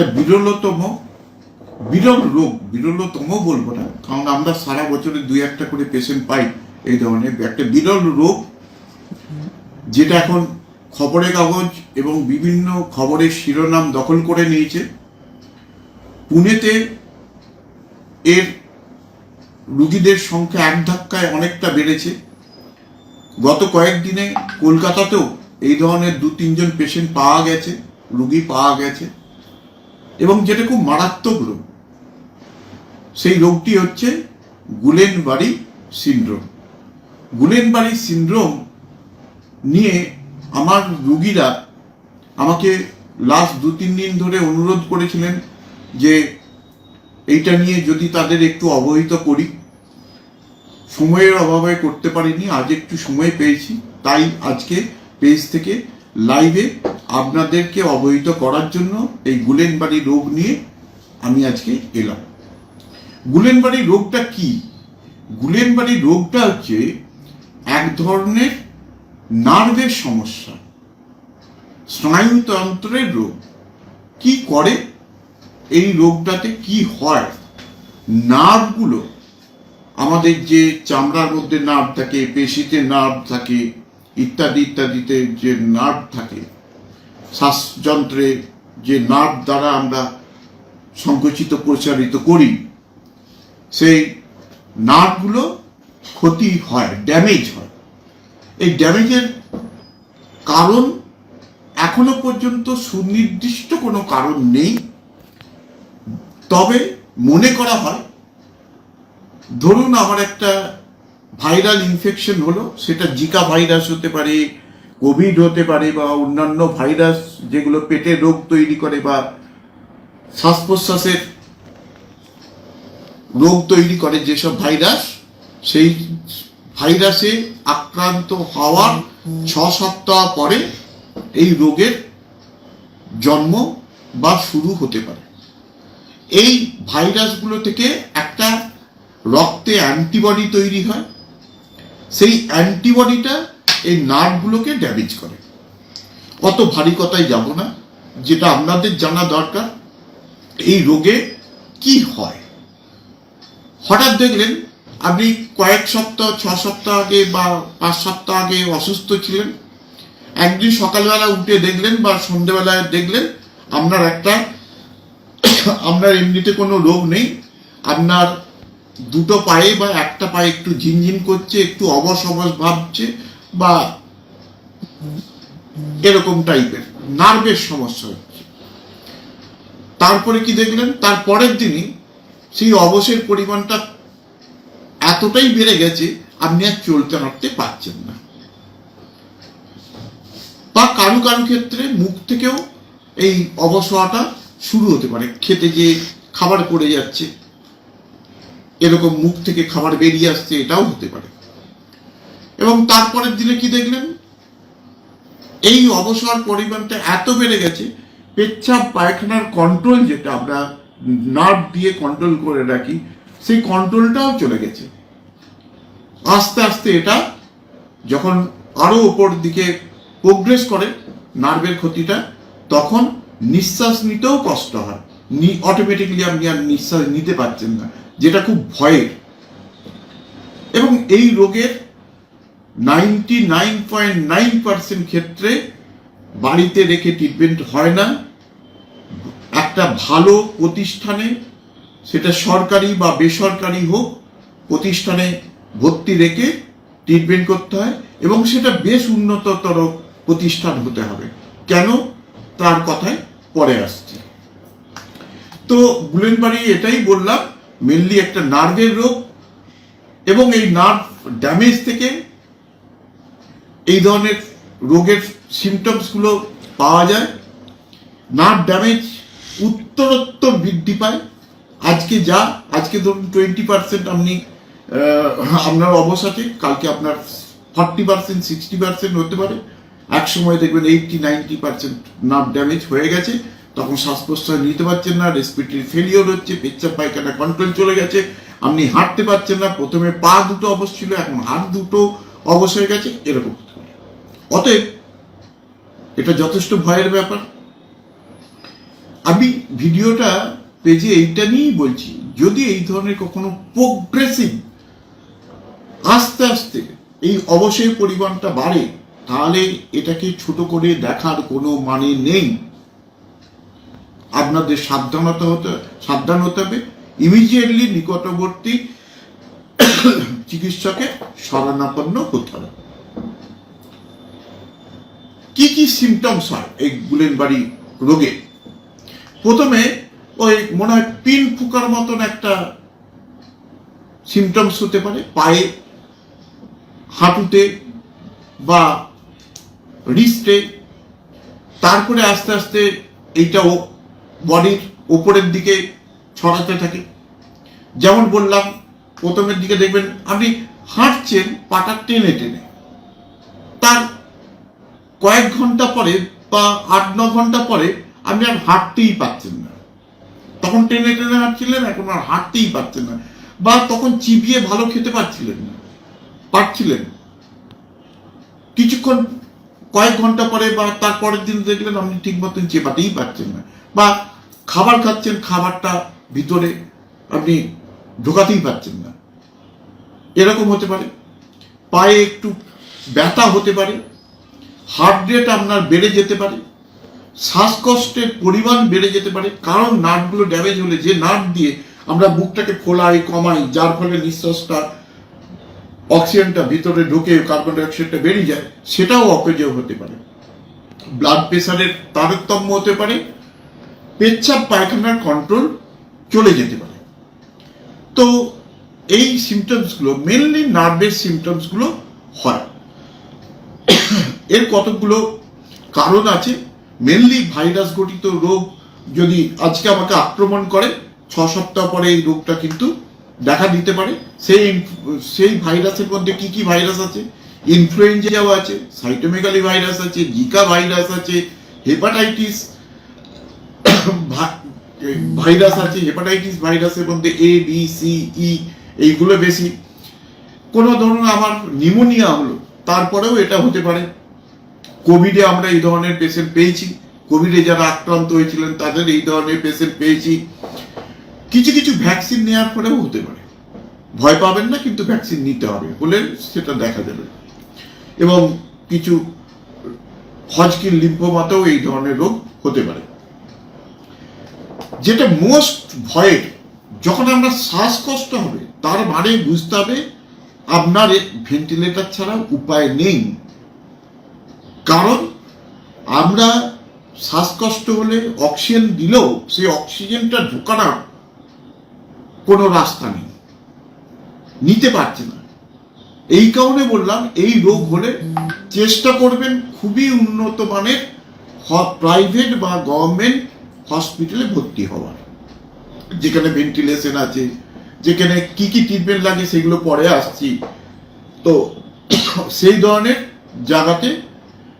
একটা বিরলতম, বিরল রোগ, বিরলতম বলব না, কারণ আমরা সারা বছরে দুই একটা করে পেশেন্ট পাই এই ধরনের, একটা বিরল রোগ, যেটা এখন খবরের কাগজ এবং বিভিন্ন খবরের শিরোনাম দখল করে নিয়েছে। পুনেতে এর রুগীদের সংখ্যা এক ধাক্কায় অনেকটা বেড়েছে। গত কয়েকদিনে কলকাতাতেও এই ধরনের দু তিনজন পেশেন্ট পাওয়া গেছে, রুগী পাওয়া গেছে। এবং যেটা খুব মারাত্মক রোগ, সেই রোগটি হচ্ছে গুলেনবাড়ি সিন্ড্রোম। গুলেনবাড়ি সিন্ড্রোম নিয়ে আমার রুগীরা আমাকে লাস্ট দু, তিন দিন ধরে অনুরোধ করেছিলেন যে এইটা নিয়ে যদি তাদের একটু অবহিত করি। সময়ের অভাবে করতে পারিনি, আজ একটু সময় পেয়েছি, তাই আজকে পেজ থেকে লাইভে আপনাদেরকে অবহিত করার জন্য এই গুলেনবাড়ি রোগ নিয়ে আমি আজকে এলাম। গুলেনবাড়ি রোগটা কি? গুলেনবাড়ি রোগটা হচ্ছে এক ধরনের নার্ভের সমস্যা। স্নায়ুতন্ত্রের রোগ। কি করে? এই রোগটাতে কি হয়? নার্ভগুলো, আমাদের যে চামড়ার মধ্যে নার্ভ থাকে, পেশিতে নার্ভ থাকে ইত্যাদি ইত্যাদিতে যে নার্ভ থাকে, শ্বাসযন্ত্রে যে নার্ভ দ্বারা আমরা সংকুচিত প্রচারিত করি, সেই নার্ভগুলো ক্ষতি হয়, ড্যামেজ হয়। এই ড্যামেজের কারণ এখনও পর্যন্ত সুনির্দিষ্ট কোনো কারণ নেই। তবে মনে করা হয়, ধরুন আমার একটা ভাইরাল ইনফেকশন হলো, সেটা জিকা ভাইরাস হতে পারে, কোভিড হতে পারে বা অন্যান্য ভাইরাস যেগুলো পেটে রোগ তৈরি করে বা শ্বাস প্রশ্বাসের রোগ তৈরি করে যেসব ভাইরাস, সেই ভাইরাসে আক্রান্ত হওয়ার ছ সপ্তাহ পরে এই রোগের জন্ম বা শুরু হতে পারে। এই ভাইরাসগুলো থেকে একটা রক্তে অ্যান্টিবডি তৈরি হয় সেই অ্যান্টিবডিটা এই নার্ভগুলোকে ড্যামেজ করে। অত ভারী কথায় যাব না, যেটা আপনাদের জানা দরকার, এই রোগে কি হয়? হঠাৎ দেখলেন আপনি কয়েক সপ্তাহ, ছ সপ্তাহ আগে বা পাঁচ সপ্তাহ আগে অসুস্থ ছিলেন। একদিন সকালবেলা উঠে দেখলেন বা সন্ধ্যেবেলায় দেখলেন, আপনার একটা, আপনার এমনিতে কোনো রোগ নেই, আপনার দুটো পায়ে বা একটা পায়ে একটু ঝিনঝিন করছে, একটু অবশ অবশ ভাবছে বা এরকম টাইপের, নার্ভের সমস্যা হচ্ছে। তারপরে কি দেখলেন? তার পরের দিনই সেই অবসের পরিমাণটা এতটাই বেড়ে গেছে, আপনি আর চলতে হাঁটতে পারছেন না। বা কারও কারও ক্ষেত্রে মুখ থেকেও এই অবস হওয়াটা শুরু হতে পারে, খেতে যে খাবার পড়ে যাচ্ছে এরকম মুখ থেকে খাবার বেরিয়ে আসছে, এটাও হতে পারে। এবং তারপরের দিনে কি দেখলেন? এই অবসর পরিমাণটা এত বেড়ে গেছে, পেচ্ছাপ পায়খানার কন্ট্রোল যেটা আমরা নার্ভ দিয়ে কন্ট্রোল করে রাখি, সেই কন্ট্রোলটাও চলে গেছে। আস্তে আস্তে এটা যখন আরও ওপর দিকে প্রোগ্রেস করে নার্ভের ক্ষতিটা, তখন নিঃশ্বাস নিতেও কষ্ট হয়। অটোমেটিকলি আপনি আর নিঃশ্বাস নিতে পারছেন না। যেটা খুব ভয়ের। এবং এই রোগের ninety nine point nine percent ক্ষেত্রে বাড়িতে রেখে ট্রিটমেন্ট হয় না। একটা ভালো প্রতিষ্ঠানে, সেটা সরকারি বা বেসরকারি হোক, প্রতিষ্ঠানে ভর্তি রেখে ট্রিটমেন্ট করতে হয় এবং সেটা বেশ উন্নততর প্রতিষ্ঠান হতে হবে। কেন? তার কথায় পরে আসছে। তো গুলেনবাড়ি এটাই বললাম মেনলি একটা নার্ভের রোগ এবং এই নার্ভ ড্যামেজ থেকে এই ধরনের রোগের সিমটমসগুলো পাওয়া যায়। নার্ভ ড্যামেজ উত্তরোত্তর বৃদ্ধি পায়। আজকে যা, আজকে ধরুন টোয়েন্টি পার্সেন্ট আপনি আপনার অবসাতে কালকে আপনার ফর্টি পার্সেন্ট সিক্সটি পার্সেন্ট হতে পারে। এক সময় দেখবেন eighty ninety percent nerve damage হয়ে গেছে। তখন শ্বাস প্রশ্বাস নিতে পারছেন না রেসপিরেটরি ফেলিওর হচ্ছে পেচ্ছাপ পায়খানা কন্ট্রোল চলে গেছে, আপনি হাঁটতে পারছেন না, প্রথমে পা দুটো অবশ ছিল, এখন হাত দুটো অবশ হয়ে গেছে, এরকম। অতএব, এটা যথেষ্ট ভয়ের ব্যাপার। আমি ভিডিওটা পেজে এইটা নিয়েই বলছি, যদি এই ধরনের কখনো প্রোগ্রেসিভ আস্তে আস্তে এই অবশ্যই পরিমাণটা বাড়ে, তাহলে এটাকে ছোট করে দেখার কোনো মানে নেই। আপনাদের সাবধানতা হতে সাবধান হতে হবে। ইমিডিয়েটলি নিকটবর্তী চিকিৎসকে শরণাপন্ন হতে হবে। কি কি সিমটমস হয় এই গুলেনবাড়ি রোগে? প্রথমে ওই মনে হয় পিন ফুকার মতন একটা সিমটমস হতে পারে। পায়ে, হাঁটুতে বা রিস্টে তারপরে আস্তে আস্তে এইটাও বডির উপরের দিকে ছড়াতে থাকে। যেমন বললাম, প্রথমের দিকে দেখবেন আপনি হাঁটছেন পাটা টেনে টেনে। তার কয়েক ঘণ্টা পরে বা আট, ন ঘণ্টা পরে আপনি আর হাঁটতেই পারছেন না। তখন টেনে টেনে হাঁটছিলেন, এখন আর হাঁটতেই পারছেন না। বা তখন চিবিয়ে ভালো খেতে পারছিলেন না। পারছিলেন। কিছুক্ষণ কয়েক ঘণ্টা পরে বা তার পরের দিন দেখলেন আপনি ঠিক মতন চেপাতেই পারছেন না। বা খাবার খাচ্ছেন, খাবারটা ভিতরে আপনি ঢোকাতেই পারছেন না। এরকম হতে পারে। পায়ে একটু ব্যথা হতে পারে। হার্ট রেট আপনার বেড়ে যেতে পারে। শ্বাসকষ্টের পরিমাণ বেড়ে যেতে পারে। কারণ নার্ভগুলো ড্যামেজ হলে যে নার্ভ দিয়ে আমরা বুকটাকে খোলাই, কমাই, যার ফলে নিঃশ্বাসটা অক্সিজেনটা ভিতরে ঢুকে কার্বন ডাইঅক্সাইডটা বেরিয়ে যায়, সেটাও অকেজেও হতে পারে। ব্লাড প্রেশারের তারতম্য হতে পারে, পেচ্ছাপ পায়খানার কন্ট্রোল চলে যেতে পারে। তো এই সিমটমসগুলো মেনলি নার্ভের সিমটমসগুলো হয়। এর কতগুলো কারণ আছে মেনলি ভাইরাস গঠিত রোগ যদি আজকে আমাকে আক্রমণ করে, ছ সপ্তাহ পরে এই রোগটা কিন্তু দেখা দিতে পারে। সেই সেই ভাইরাসের মধ্যে কি কি ভাইরাস আছে? ইনফ্লুয়েঞ্জাও আছে সাইটোমেগালি ভাইরাস আছে, জিকা ভাইরাস আছে, হেপাটাইটিস ভাইরাস আছে, হেপাটাইটিস ভাইরাসের মধ্যে এ বি সি ই এইগুলো বেশি। কোনো ধরুন আমার নিমোনিয়া হলো, তারপরেও এটা হতে পারে। কোভিডে আমরা এই ধরনের পেশেন্ট পেয়েছি। কোভিডে যারা আক্রান্ত হয়েছিলেন, তাদের এই ধরনের পেশেন্ট পেয়েছি। কিছু কিছু ভ্যাকসিন নেওয়ার পরেও হতে পারে। ভয় পাবেন না, কিন্তু ভ্যাকসিন নিতে হবে। হলে সেটা দেখা যাবে। এবং কিছু হজকির লিম্ফোমাতেও এই ধরনের রোগ হতে পারে। যেটা মোস্ট ভয়ের, যখন আমরা শ্বাসকষ্ট হবে, তার মানে বুঝতে হবে আপনার ভেন্টিলেটর ছাড়া উপায় নেই। কারণ আমরা শ্বাসকষ্ট হলে অক্সিজেন দিলেও সেই অক্সিজেনটা ঢোকানোর কোনো রাস্তা নেই। নিতে পারছে না। এই কারণে বললাম, এই রোগ হলে চেষ্টা করবেন খুবই উন্নত মানের প্রাইভেট বা গভর্নমেন্ট হসপিটালে ভর্তি হওয়ার। যেখানে ভেন্টিলেশন আছে, যেখানে কি কি ট্রিটমেন্ট লাগে সেগুলো পরে আসছি। তো সেই ধরনের জায়গাতে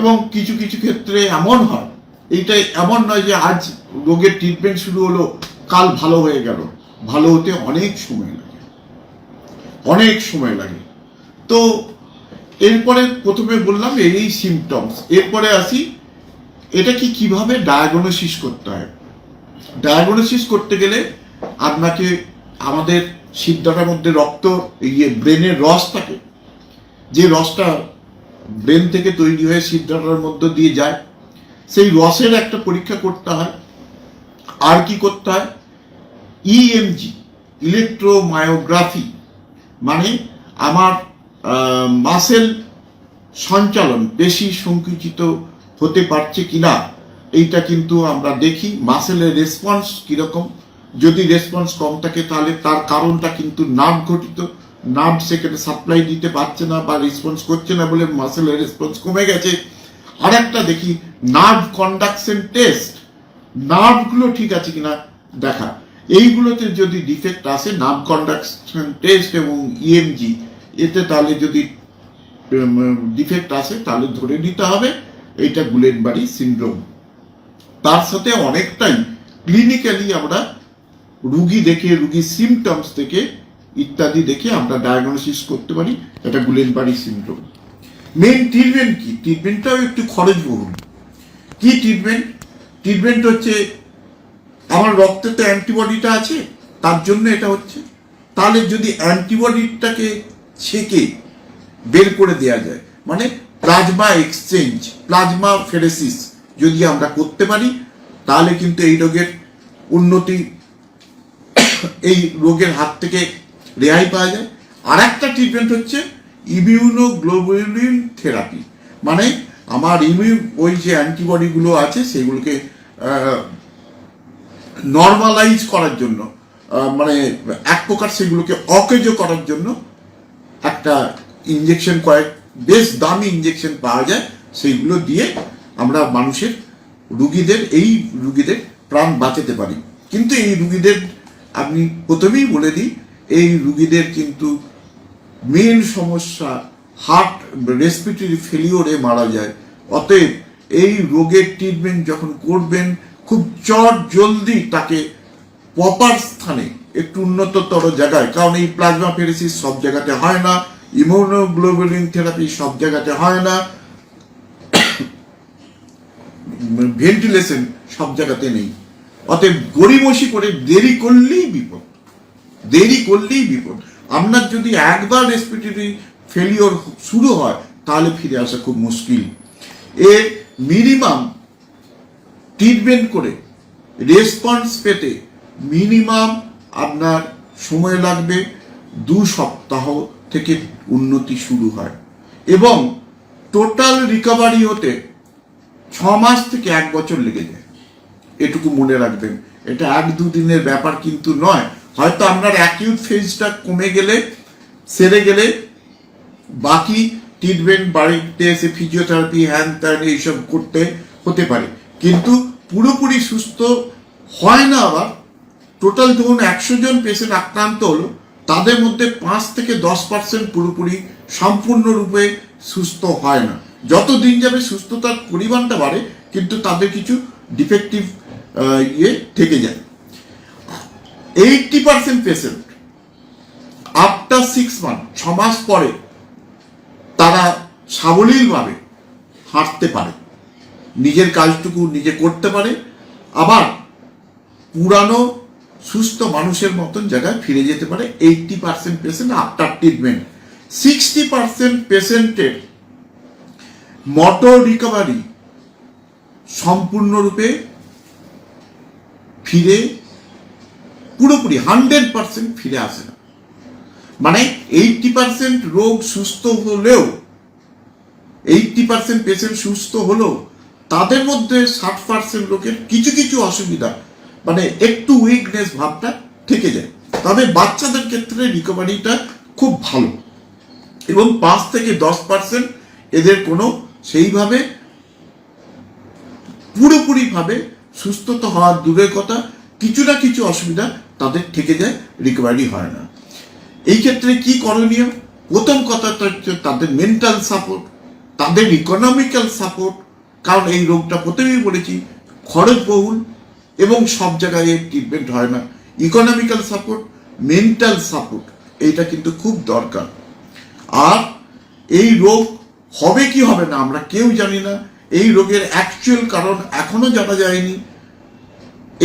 এবং কিছু কিছু ক্ষেত্রে এমন হয় এইটাই এমন নয় যে আজ রোগের ট্রিটমেন্ট শুরু হলো, কাল ভালো হয়ে গেল। ভালো হতে অনেক সময় লাগে। অনেক সময় লাগে। তো এরপরে প্রথমে বললাম এই সিমটমস এরপরে আসি এটা কি কীভাবে ডায়াগনোসিস করতে হয়? ডায়াগনোসিস করতে গেলে আপনাকে আমাদের সিদ্ধাটার মধ্যে রক্ত ইয়ে ব্রেনের রস থাকে, যে রসটা ব্রেন থেকে তৈরি হয়ে সিদ্ধাটার মধ্য দিয়ে যায়, সেই রসের একটা পরীক্ষা করতে হয়। আর কি করতে হয়? E ইএমজি ইলেকট্রোমায়োগ্রাফি মানে আমার মাসেল সঞ্চালন বেশি সংকুচিত হতে পারছে কিনা, এইটা কিন্তু আমরা দেখি। মাসেলের রেসপন্স কীরকম? যদি রেসপন্স কম থাকে তাহলে তার কারণটা কিন্তু নার্ভ ঘটিত নার্ভ সেখানে সাপ্লাই দিতে পারছে না বা রেসপন্স করছে না বলে মাসেলের রেসপন্স কমে গেছে। আর একটা দেখি নার্ভ কন্ডাকশন টেস্ট নার্ভগুলো ঠিক আছে কিনা দেখা। এইগুলোতে যদি ডিফেক্ট আসে নাম কন্ডাকশন টেস্ট এবং ইএমজি এতে তাহলে যদি ডিফেক্ট আসে, তাহলে ধরে নিতে হবে, এইটা গুলেনবাড়ি সিন্ড্রোম তার সাথে অনেকটাই ক্লিনিক্যালি আমরা রুগী দেখে রুগীর সিমটমস থেকে ইত্যাদি দেখে আমরা ডায়াগনোসিস করতে পারি, এটা গুলেনবাড়ি সিন্ড্রোম মেন ট্রিটমেন্ট কি? ট্রিটমেন্টটাও একটু খরচ খরচবহুল কি ট্রিটমেন্ট ট্রিটমেন্ট হচ্ছে আমার রক্তে তো অ্যান্টিবডিটা আছে, তার জন্য এটা হচ্ছে। তাহলে যদি অ্যান্টিবডিটাকে ছেকে বের করে দেওয়া যায় মানে প্লাজমা এক্সচেঞ্জ, প্লাজমা ফেরেসিস যদি আমরা করতে পারি, তাহলে কিন্তু এই রোগের উন্নতি, এই রোগের হাত থেকে রেহাই পাওয়া যায়। আর একটা ট্রিটমেন্ট হচ্ছে ইমিউনোগ্লোবুলিন থেরাপি মানে আমার ইমিউ ওই যে অ্যান্টিবডিগুলো আছে, সেগুলোকে নর্মালাইজ করার জন্য মানে এক প্রকার সেগুলোকে অকেজ করার জন্য একটা ইঞ্জেকশন কয়েক বেশ দামি ইঞ্জেকশন পাওয়া যায়, সেইগুলো দিয়ে আমরা মানুষের রুগীদের, এই রুগীদের প্রাণ বাঁচাতে পারি। কিন্তু এই রুগীদের আপনি প্রথমেই বলে দিই, এই রুগীদের কিন্তু মেন সমস্যা হার্ট রেসপিরেটরি ফেলিওরে মারা যায়। অতএব এই রোগের ট্রিটমেন্ট যখন করবেন খুব চট জলদি তাকে প্রপার স্থানে, একটু উন্নততর জায়গায়, কারণ এই প্লাজমা ফেরেসিস সব জায়গাতে হয় না ইমিউনোগ্লোবুলিন থেরাপি সব জায়গাতে হয় না ভেন্টিলেশন সব জায়গাতে নেই। অতএব গড়িমসি করে দেরি করলেই বিপদ, দেরি করলেই বিপদ। আপনার যদি একবার রেসপিরেটরি ফেলিওর শুরু হয়, তাহলে ফিরে আসা খুব মুশকিল। এর মিনিমাম ট্রিটমেন্ট করে রেসপন্স পেতে মিনিমাম আপনার সময় লাগবে দু সপ্তাহ থেকে উন্নতি শুরু হয়। এবং টোটাল রিকভারি হতে ছ মাস থেকে এক বছর লেগে যায়। এটুকু মনে রাখবেন। এটা এক দুদিনের ব্যাপার কিন্তু নয়। হয়তো আপনার অ্যাকিউট ফেজটা কমে গেলে, সেরে গেলে বাকি ট্রিটমেন্ট বাড়িতে এসে ফিজিওথেরাপি হ্যান ত্যান এইসব করতে হতে পারে। কিন্তু পুরোপুরি সুস্থ হয় না আবার। টোটাল ধরুন একশো জন পেশেন্ট আক্রান্ত হলো, তাদের মধ্যে পাঁচ থেকে দশ পার্সেন্ট পুরোপুরি সম্পূর্ণরূপে সুস্থ হয় না। যত দিন যাবে সুস্থতার পরিমাণটা বাড়ে, কিন্তু তাদের কিছু ডিফেক্টিভ ইয়ে থেকে যায়। Eighty percent patient after six month ছ মাস পরে তারা সাবলীলভাবে হাঁটতে পারে। নিজের কাজটুকু নিজে করতে পারে, আবার পুরানো সুস্থ মানুষের মতন জায়গায় ফিরে যেতে পারে eighty percent patient after treatment sixty percent পেশেন্টের মোটর রিকভারি সম্পূর্ণরূপে ফিরে, পুরোপুরি হান্ড্রেড পার্সেন্ট ফিরে আসে না। মানে এইটটি পার্সেন্ট রোগ সুস্থ হলেও এইটটি পার্সেন্ট পেশেন্ট সুস্থ হলেও তাদের মধ্যে ষাট পার্সেন্ট লোকের কিছু কিছু অসুবিধা মানে একটু উইকনেস ভাবটা থেকে যায়। তবে বাচ্চাদের ক্ষেত্রে রিকভারিটা খুব ভালো। এবং পাঁচ থেকে দশ পার্সেন্ট এদের কোনো সেইভাবে পুরোপুরিভাবে সুস্থতা হওয়ার দূরের কথা, কিছু না কিছু অসুবিধা তাদের থেকে যায় রিকভারি হয় না। এই ক্ষেত্রে কি করণীয়? প্রথম কথাটা হচ্ছে তাদের মেন্টাল সাপোর্ট তাদের ইকোনমিক্যাল সাপোর্ট কারণ এই রোগটা প্রথমেই বলেছি খরচবহুল এবং সব জায়গায় এর ট্রিটমেন্ট হয় না। ইকোনমিক্যাল সাপোর্ট মেন্টাল সাপোর্ট এইটা কিন্তু খুব দরকার। আর এই রোগ হবে কি হবে না আমরা কেউ জানি না। এই রোগের অ্যাকচুয়াল কারণ এখনও জানা যায়নি।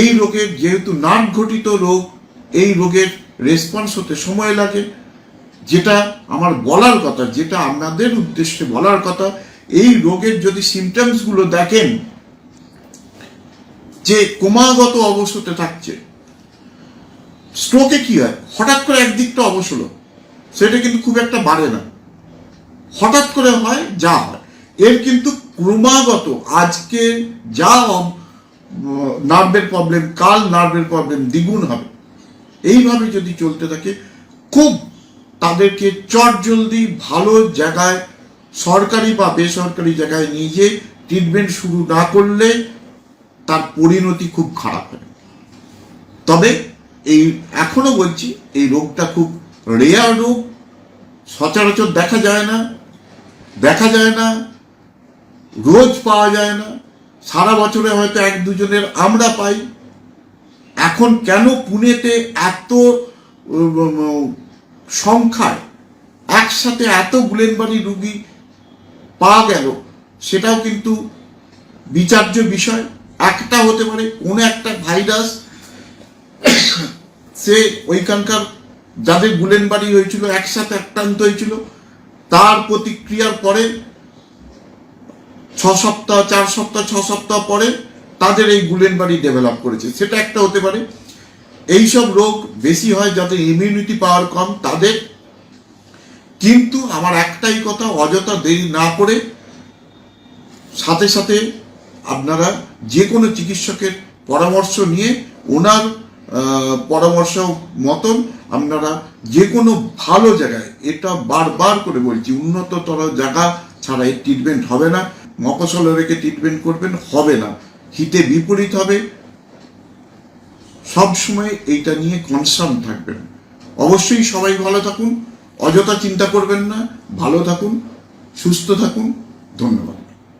এই রোগের যেহেতু নার্ভ ঘটিত রোগ, এই রোগের রেসপন্স হতে সময় লাগে। যেটা আমার বলার কথা, যেটা আপনাদের উদ্দেশ্যে বলার কথা এই রোগের যদি সিমটমসগুলো দেখেন, যে ক্রমাগত অবস্থতে থাকছে স্ট্রোকে কি হয়? হঠাৎ করে একদিকটা অবশ হলো, সেটা কিন্তু খুব একটা বাড়ে না। হঠাৎ করে হয়, যা হয়। এর কিন্তু ক্রমাগত আজকে যা নার্ভের প্রবলেম কাল নার্ভের প্রবলেম দ্বিগুণ হবে। এইভাবে যদি চলতে থাকে, খুব তাদেরকে চট জলদি ভালো জায়গায় সরকারি বা বেসরকারি জায়গায় নিয়ে ট্রিটমেন্ট শুরু না করলে তার পরিণতি খুব খারাপ হবে তবে এই এখনও বলছি, এই রোগটা খুব রেয়ার রোগ। সচরাচর দেখা যায় না, দেখা যায় না, রোজ পাওয়া যায় না। সারা বছরে হয়তো এক দুজনের আমরা পাই। এখন কেন পুনেতে এত সংখ্যায় একসাথে এত গুলেনবাড়ি রুগী পাওয়া গেল। সেটাও কিন্তু বিচার্য বিষয়। একটা হতে পারে কোনো একটা ভাইরাস সে ওইখানকার যাদের গুলেনবাড়ি হয়েছিল, একসাথে আক্রান্ত হয়েছিল, তার প্রতিক্রিয়ার পরে, ছ সপ্তাহ, চার সপ্তাহ, ছ সপ্তাহ পরে তাদের এই গুলেনবাড়ি ডেভেলপ করেছে। সেটা একটা হতে পারে। এইসব রোগ বেশি হয় যাদের ইমিউনিটি পাওয়ার কম, তাদের কিন্তু আমার একটাই কথা, অযথা দেরি না করে সাথে সাথে আপনারা যে কোনো চিকিৎসকের পরামর্শ নিয়ে ওনার পরামর্শ মতন আপনারা যে কোনো ভালো জায়গায়, এটা বারবার করে বলছি, উন্নততর জায়গা ছাড়া এই ট্রিটমেন্ট হবে না মফসলে রেখে ট্রিটমেন্ট করবেন, হবে না। হিতে বিপরীত হবে। সবসময় এইটা নিয়ে কনসার্ন থাকবেন। অবশ্যই সবাই ভালো থাকুন। অযথা চিন্তা করবেন না ভালো থাকুন সুস্থ থাকুন ধন্যবাদ।